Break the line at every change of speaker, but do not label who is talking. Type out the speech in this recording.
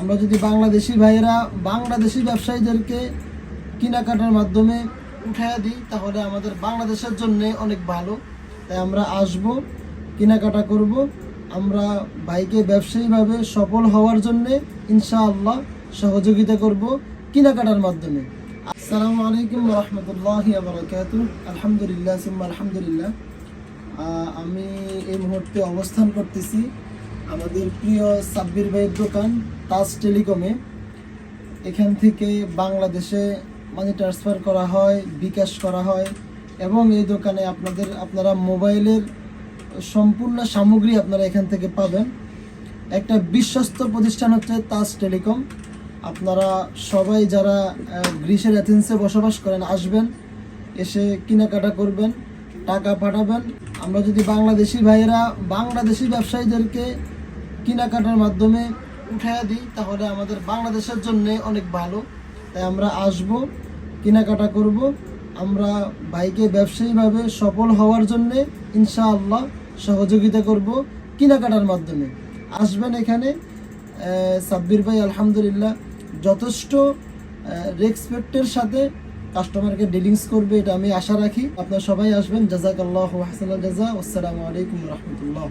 আমরা যদি বাংলাদেশি ভাইয়েরা বাংলাদেশি ব্যবসায়ীদেরকে কেনাকাটার মাধ্যমে উঠাইয়া দিই, তাহলে আমাদের বাংলাদেশের জন্য অনেক ভালো। তাই আমরা আসব, কেনাকাটা করব। আমরা ভাইকে ব্যবসায়ীভাবে সফল হওয়ার জন্য ইনশাআল্লাহ সহযোগিতা করব কেনাকাটার মাধ্যমে। আসসালামু আলাইকুম রহমতুল্লাহ বারকাত আলহামদুলিল্লাহ, সুম্মা আলহামদুলিল্লাহ। আমি এই মুহূর্তে অবস্থান করতেছি আমাদের প্রিয় সাব্বির ভাইয়ের দোকান তাজ টেলিকমে। এখান থেকে বাংলাদেশে মানি ট্রান্সফার করা হয় বিকাশ করা হয় এবং এই দোকানে আপনাদের আপনারা মোবাইলের সম্পূর্ণ সামগ্রী আপনারা এখান থেকে পাবেন। একটা বিশ্বস্ত প্রতিষ্ঠান হচ্ছে তাজ টেলিকম। আপনারা সবাই যারা আহ, গ্রিসের অ্যাথেন্সে বসবাস করেন আসবেন এসে কেনাকাটা করবেন টাকা পাঠাবেন। আমরা যদি বাংলাদেশি ভাইয়েরা বাংলাদেশি ব্যবসায়ীদেরকে কেনাকাটার মাধ্যমে উঠাইয়া দিই, তাহলে আমাদের বাংলাদেশের জন্য অনেক ভালো। তাই আমরা আসব, কেনাকাটা করব। আমরা বাইকে ব্যবসায়ীভাবে সফল হওয়ার জন্য ইনশাআল্লাহ সহযোগিতা করব কেনাকাটার মাধ্যমে। আসবেন এখানে সাব্বির ভাই, আলহামদুলিল্লাহ, যথেষ্ট রেসপেক্টের সাথে কাস্টমারকে ডিলিংস করবে, এটা আমি আশা রাখি। আপনারা সবাই আসবেন জাজাক আল্লাহ হাসান জাজা আসসালামু আলাইকুম রহমতুল্লাহ।